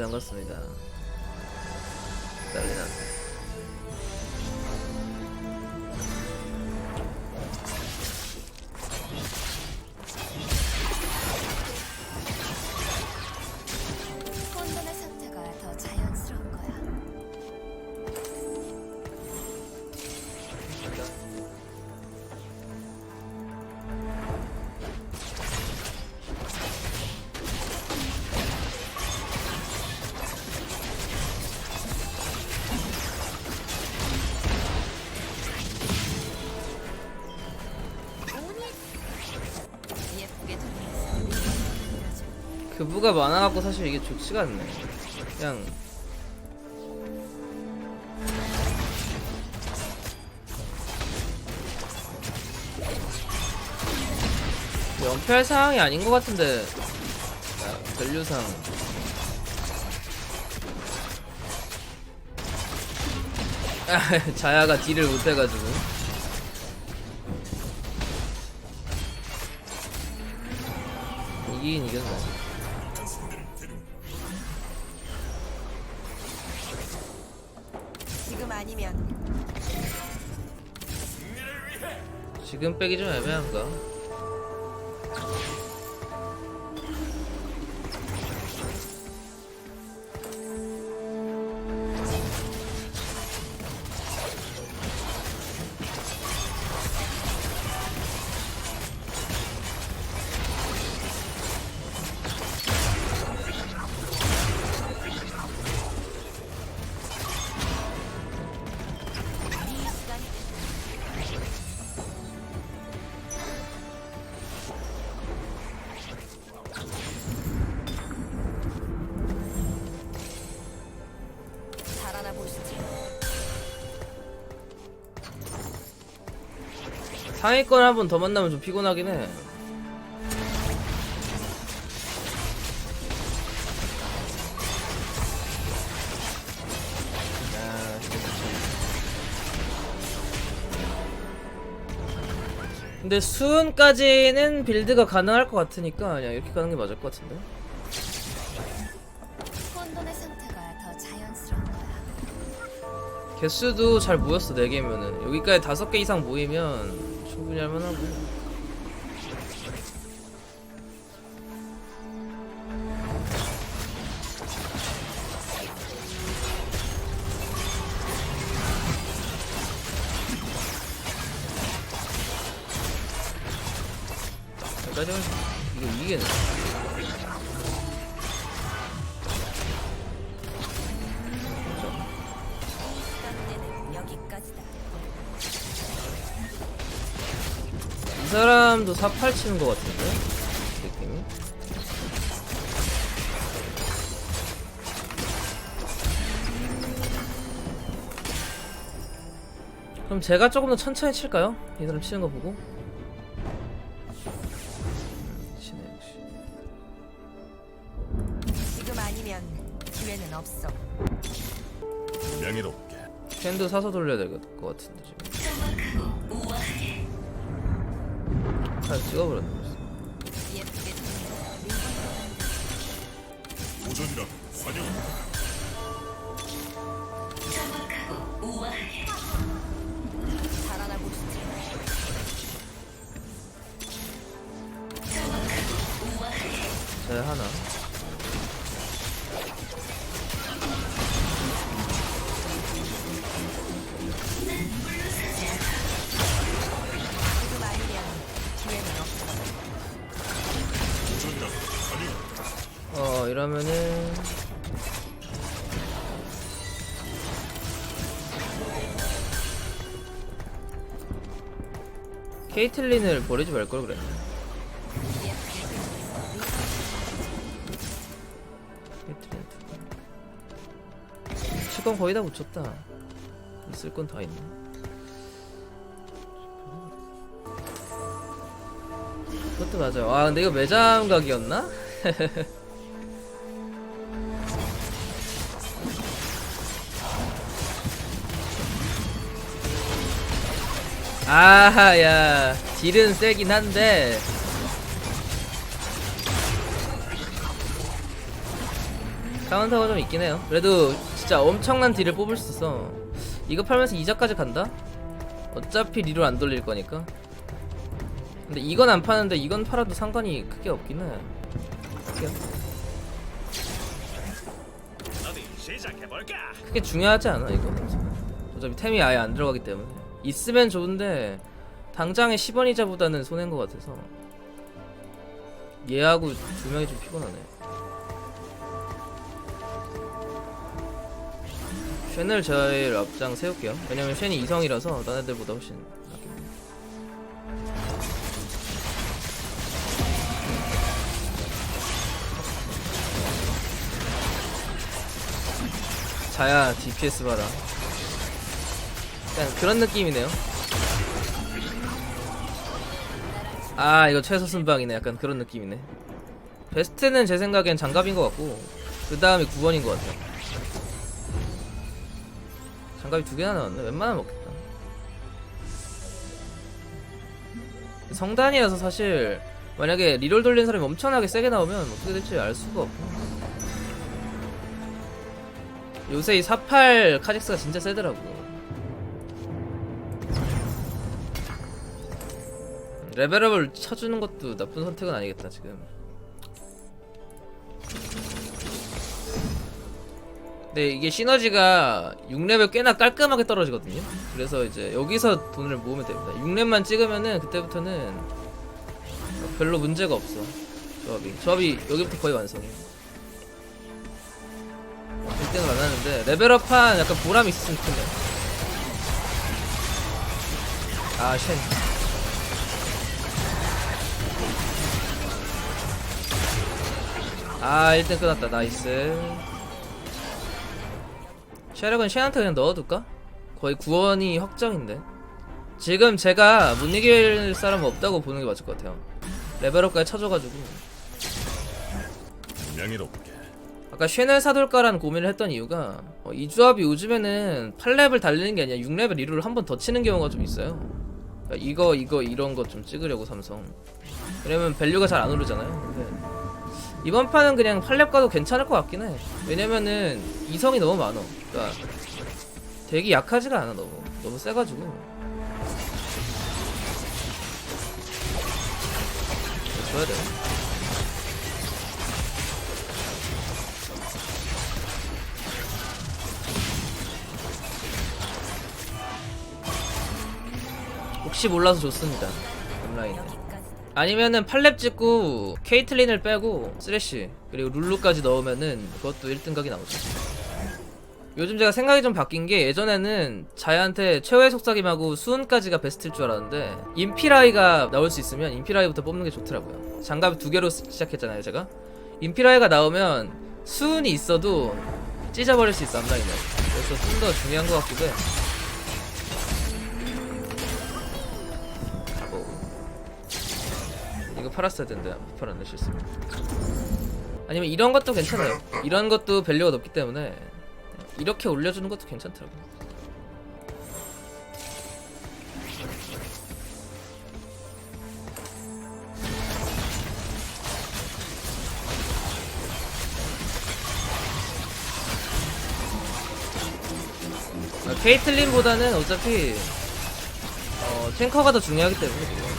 반갑습니다. 난리 났네. 그부가 많아갖고 사실 이게 좋지가 않네. 그냥. 연패할 상황이 아닌 것 같은데. 아, 밸류상. 아, 자야가 딜을 못해가지고. 이긴 이겼네 아니면 지금 빼기 좀 애매한가? 상위권 한 번 더 만나면 좀 피곤하긴 해. 근데 수은까지는 빌드가 가능할 것 같으니까 그냥 이렇게 가는 게 맞을 것 같은데. 혼돈의 상태가 더 자연스러운 거야. 개수도 잘 모였어 4개면은 여기까지 5개 이상 모이면 충분히 할만 하고 여기까지만 이거 이기겠 사람도 48 치는 것 같은데? 느낌이? 그럼 제가 조금 더 천천히 칠까요? 이 사람 치는 거 보고? 음, 치네 역시. 지금 아니면 기회는 없어. 명예롭게. 캔도 사서 돌려야 될 것 같은데 지금 아 찍어버렸네 벌써. 오전이라 환영합니다. 하나 이러면은 케이틀린을 버리지 말걸 밀어줘. 케이틀린. 치권 거의 다 붙였다. 있을 건 다 있네. 그것도 맞아요. 와 근데 이거 매장 각이었나? 아야 딜은 세긴 한데 카운터가 좀 있긴 해요. 그래도 진짜 엄청난 딜을 뽑을 수 있어. 이거 팔면서 이자까지 간다? 어차피 리롤 안 돌릴 거니까. 근데 이건 안 파는데 이건 팔아도 상관이 크게 없긴 해. 시작해볼까? 크게 중요하지 않아 이거. 어차피 템이 아예 안 들어가기 때문에. 있으면 좋은데 당장의 10원 이자보다는 손해인 것 같아서. 얘하고 두 명이 좀 피곤하네. 쉔을 제일 앞장 세울게요. 왜냐면 쉔이 이성이라서 딴 애들보다 훨씬 낫겠네. 자야 DPS 봐라. 약간 그런 느낌이네요. 아 이거 최소 순방이네. 약간 그런 느낌이네. 베스트는 제 생각엔 장갑인 것 같고 그 다음이 9번인 것 같아요. 장갑이 두 개나 나왔네. 웬만하면 먹겠다. 성단이라서 사실 만약에 리롤 돌린 사람이 엄청나게 세게 나오면 어떻게 될지 알 수가 없고. 요새 이 48 카직스가 진짜 세더라고. 레벨업을 쳐주는 것도 나쁜 선택은 아니겠다 지금. 네 이게 시너지가 6렙에 꽤나 깔끔하게 떨어지거든요? 그래서 이제 여기서 돈을 모으면 됩니다. 6렙만 찍으면은 그때부터는 별로 문제가 없어 조합이. 조합이 여기부터 거의 완성이에요. 1등을 안 하는데 레벨업한 약간 보람이 있었으면 좋겠네요. 아쉔 아 1등 끝났다. 나이스. 쉐렉은 쉔한테 그냥 넣어둘까? 거의 구원이 확정인데. 지금 제가 못 이길 사람은 없다고 보는 게 맞을 것 같아요. 레벨업까지 쳐줘가지고. 명예롭게. 아까 쉔을 사둘까라는 고민을 했던 이유가 어, 이 조합이 요즘에는 8렙을 달리는 게 아니라 6렙을 리롤을 한번 더 치는 경우가 좀 있어요. 그러니까 이거 이거 이런 거좀 찍으려고 삼성. 왜냐면 밸류가 잘 안 오르잖아요. 근데 이번 판은 그냥 8렙 가도 괜찮을 것 같긴 해. 왜냐면은 이성이 너무 많어. 그러니까 되게 약하지가 않아 너무. 너무 세가지고. 줘야 돼. 혹시 몰라서 좋습니다. 온라인에. 아니면은 팔렙 찍고 케이틀린을 빼고 쓰레쉬 그리고 룰루까지 넣으면은 그것도 1등 각이 나오죠. 요즘 제가 생각이 좀 바뀐 게 예전에는 자야한테 최후의 속삭임하고 수은까지가 베스트일 줄 알았는데 인피라이가 나올 수 있으면 인피라이부터 뽑는 게 좋더라고요. 장갑 두 개로 시- 시작했잖아요 제가. 인피라이가 나오면 수은이 있어도 찢어버릴 수 있어 앞라인을 그래서 좀 더 중요한 것 같기도 해 이거 팔았어야 된다 못 팔았네 실수 아니면 이런 것도 괜찮아요. 이런 것도 밸류가 높기 때문에 이렇게 올려주는 것도 괜찮더라고 아, 케이틀린보다는 어차피 어, 탱커가 더 중요하기 때문에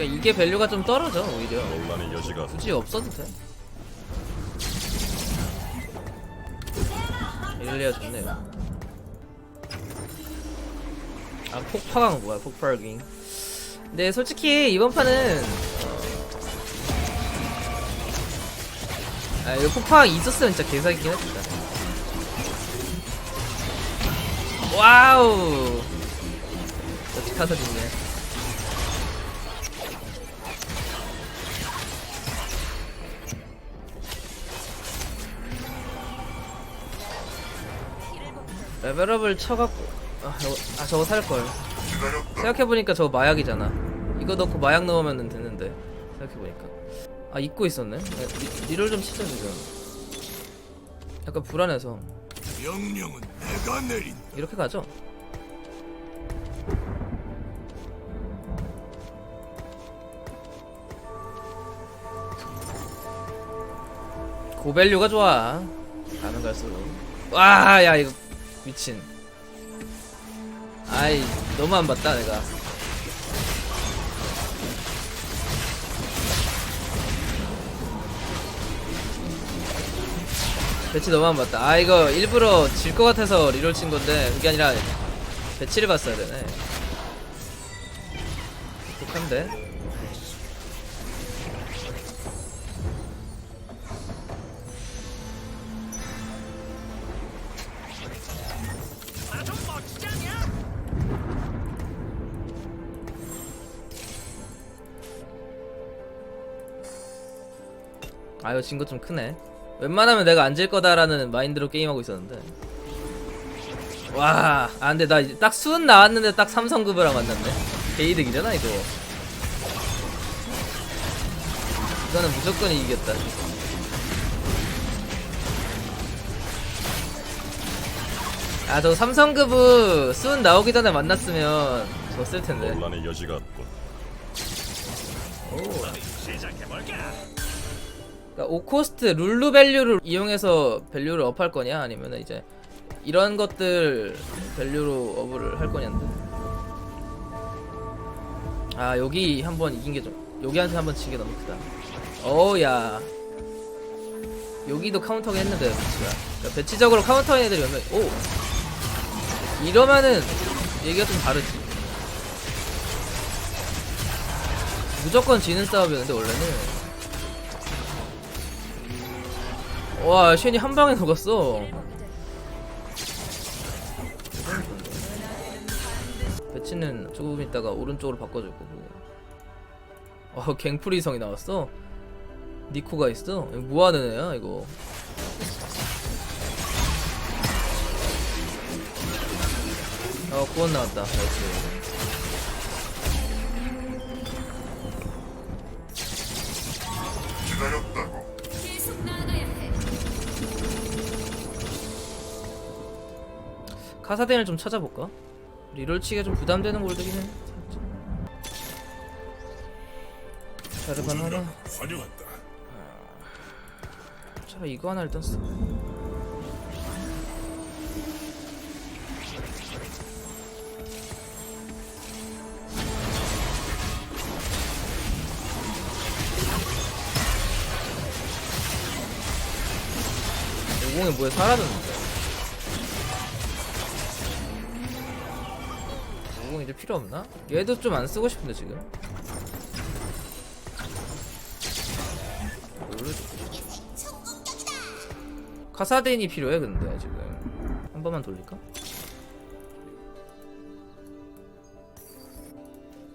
그러니까 이게 밸류가 좀 떨어져 오히려. 논란의 여지가 굳이 없어도 돼. 일리아 좋네요. 아 폭파강 뭐야 폭발ging 근데 솔직히 이번 판은 어... 아 이거 폭파강 있었으면 진짜 개사기긴 했다. 와우! 역시 카서 좋네 레벨업을 쳐갖고 아 저거, 아, 저거 살걸. 생각해보니까 저거 마약이잖아. 이거 넣고 마약 넣으면 되는데 생각해보니까. 아 잊고 있었네? 아, 리, 롤좀 치자 지금 약간 불안해서. 명령은 내가 내린 이렇게 가죠? 고밸류가 좋아. 가는 갈수록. 와야 이거. 미친. 아이 너무 안 봤다 내가. 배치 너무 안 봤다. 아 이거 일부러 질 것 같아서 리롤 친 건데 그게 아니라 배치를 봤어야 되네. 독한데 아 이거 진거 좀 크네 웬만하면 내가 안 질 거다라는 마인드로 게임하고 있었는데 와, 아 근데 나딱 수은 나왔는데 딱 삼성급이랑 만났네 개이득이잖아 이거 이거는 무조건 이기겠다 아 저 삼성급은 수은 나오기 전에 만났으면 졌을 텐데 논란의 여지가 없군. 오. 시작해볼까? 그러니까 오코스트 룰루 밸류를 이용해서 밸류를 업할 거냐? 아니면 이제 이런 것들 밸류로 업을 할 거냐인데 아 여기 한번 이긴 게좀 여기한테 한번 지게 너무 크다. 어야. 여기도 카운터가 했는데 배치가. 그러니까 배치적으로 카운터인 애들이 오면 오! 이러면은 얘기가 좀 다르지. 무조건 지는 싸움이었는데 원래는 와 쉔이 한 방에 녹았어. 배치는 조금 있다가 오른쪽으로 바꿔줄 거고. 어 갱프리성이 나왔어? 니코가 있어? 뭐하는 애야 이거? 어 구원 나왔다. 나이스 카사딘을 좀 찾아볼까? 리롤 치기가 좀 부담되는 골드긴 해. 자르반 하나. 환영한다. 차라리 이거 하나 일단 써. 오공이 뭐에 사라졌는데 오공 이제 필요 없나? 얘도 좀 안 쓰고 싶은데 지금? 카사딘이 필요해 근데 지금 한 번만 돌릴까?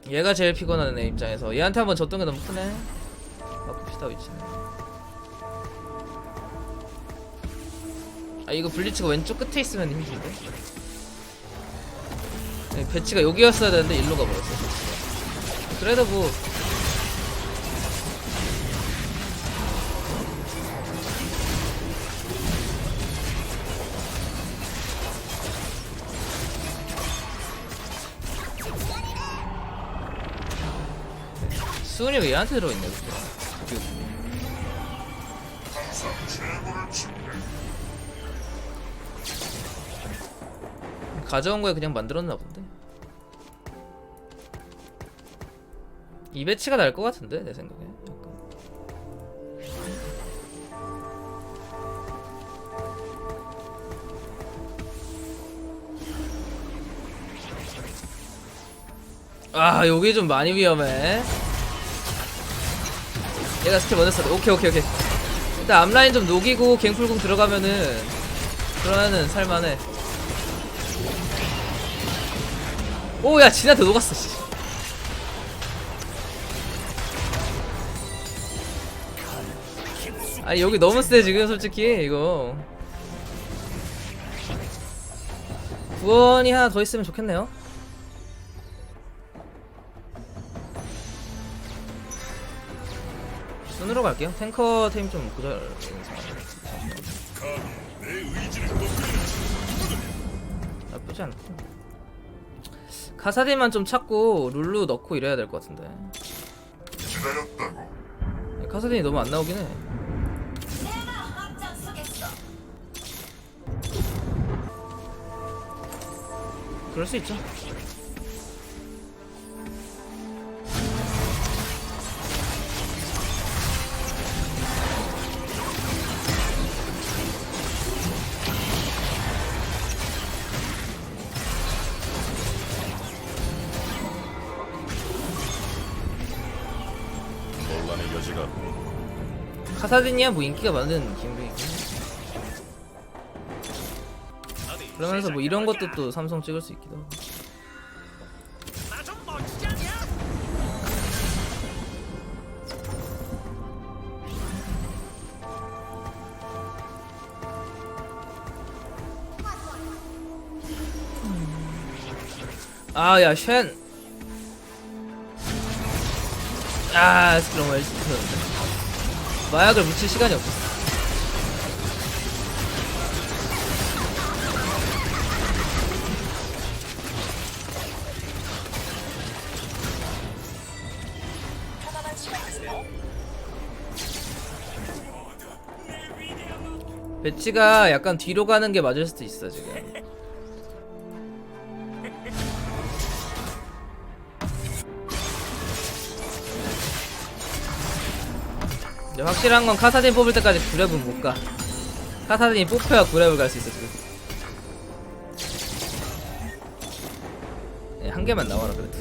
얘가 제일 피곤하네 내 입장에서 얘한테 한번 졌던 게 너무 크네 바꿉시다 위치는 아 이거 블리츠가 왼쪽 끝에 있으면 힘든데 네, 배치가 여기였어야 되는데 일로 가버렸어 배치가. 그래도 뭐 수은이가 얘한테 들어있네 그때 가져온 거에 그냥 만들었나 본데. 이 배치가 날 것 같은데 내 생각에? 약간. 아 여기 좀 많이 위험해. 얘가 스킬 먼저 써 오케이 오케이 오케이. 일단 앞라인 좀 녹이고 갱풀궁 들어가면은 그러면은 살만해 오야 진한테 녹았어 씨. 아니 여기 너무 세 지금 솔직히 이거. 구원이 하나 더 있으면 좋겠네요. 순으로 갈게요. 탱커 팀좀 꺾으려 나쁘지 않고 카사딘만 좀 찾고 룰루 넣고 이래야 될 것 같은데. 기다렸다고. 네, 카사딘이 너무 안 나오긴 해. 그럴 수 있죠. 카사딘이야? 뭐 인기가 많은 기능이고 그러면서 뭐 이런 것도 또 삼성 찍을 수 있기도 하고? 아야 쉔 아 열심히 쳤는데 마약을 묻힐 시간이 없었어. 배치가 약간 뒤로 가는 게 맞을 수도 있어 지금 근데 확실한 건 카사딘 뽑을 때까지 구랩은 못 가. 카사딘이 뽑혀야 구랩을 갈 수 있어 지금. 네, 한 개만 나와라 그래도.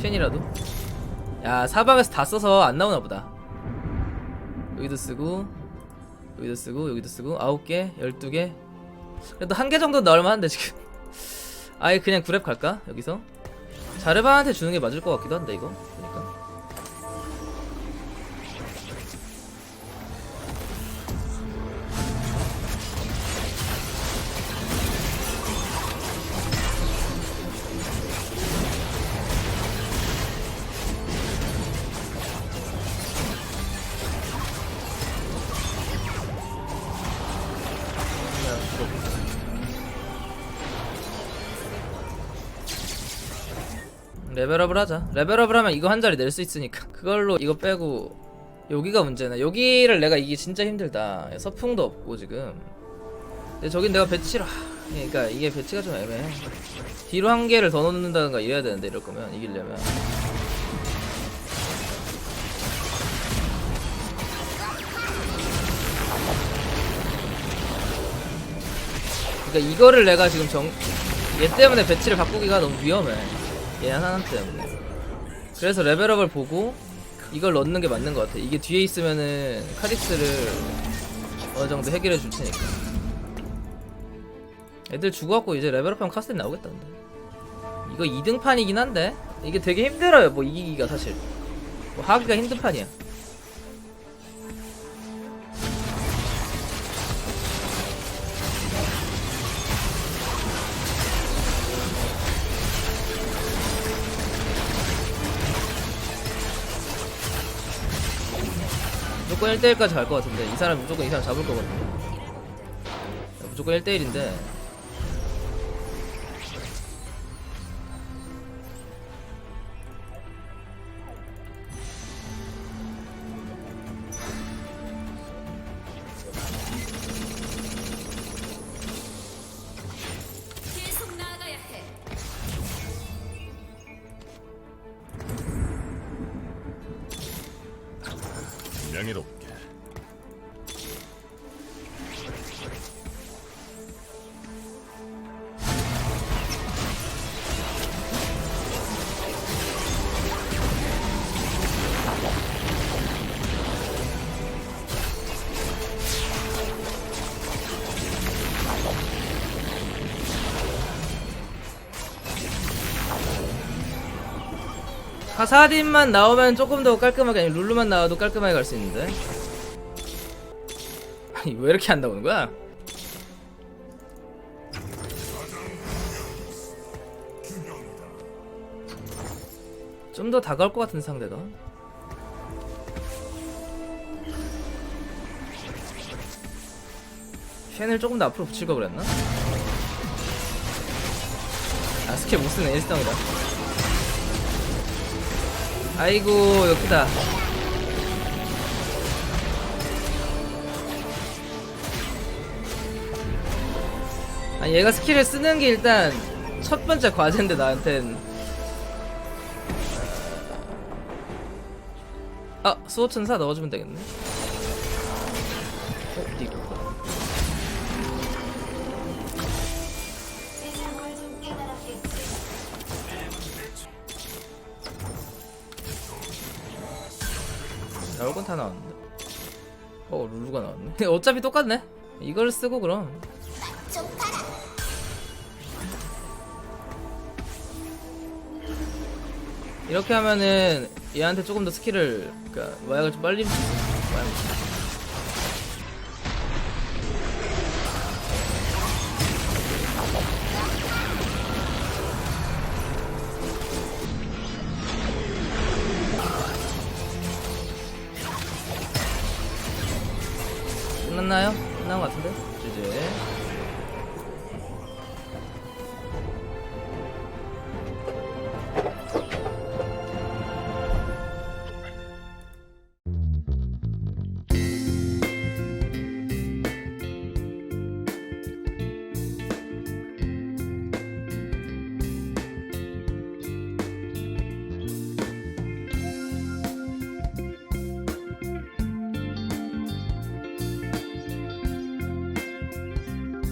쉔이라도. 야 사방에서 다 써서 안 나오나 보다. 여기도 쓰고 여기도 쓰고 여기도 쓰고 아홉 개, 열두 개. 그래도 한 개 정도 나올 만한데 지금. 아예 그냥 구랩 갈까 여기서? 자르반한테 주는 게 맞을 것 같기도 한데 이거. 그러니까. 레벨업을 하자. 레벨업을 하면 이거 한 자리 낼 수 있으니까. 그걸로 이거 빼고 여기가 문제네. 여기를 내가 이게 진짜 힘들다. 서풍도 없고 지금. 근데 저긴 내가 배치를 하... 그러니까 이게 배치가 좀 애매해. 뒤로 한 개를 더 넣는다든가 이래야 되는데 이럴 거면 이기려면. 그러니까 이거를 내가 지금 정... 얘 때문에 배치를 바꾸기가 너무 위험해. 얘 하나 때문에. 그래서 레벨업을 보고 이걸 넣는 게 맞는 것 같아. 이게 뒤에 있으면은 카디스를 어느 정도 해결해 줄 테니까. 애들 죽어갖고 이제 레벨업하면 카스텐 나오겠다는데. 이거 2등판이긴 한데 이게 되게 힘들어요. 뭐 이기기가 사실. 뭐 하기가 힘든 판이야. 무조건 1대1까지 갈 것 같은데 이 사람 무조건 이 사람 잡을 거거든요. 무조건 1대1인데 명예롭 사딘만 나오면 조금 더 깔끔하게 아니 룰루만 나와도 깔끔하게 갈 수 있는데 아니 왜 이렇게 안 나오는 거야? 좀 더 다가올 것 같은 상대가 쉔을 조금 더 앞으로 붙일 걸 그랬나? 아 스킬 못쓰네 일성이다 아이고 여기다. 아니 얘가 스킬을 쓰는 게 일단 첫 번째 과제인데 나한텐. 아 수호천사 넣어주면 되겠네 나올 건다 나왔는데? 어 룰루가 나왔네. 어차피 똑같네? 이걸 쓰고 그럼. 이렇게 하면은 얘한테 조금 더 스킬을 그니까 마약을 좀 빨리 있 끝났나요? 끝난 것 같은데? 이제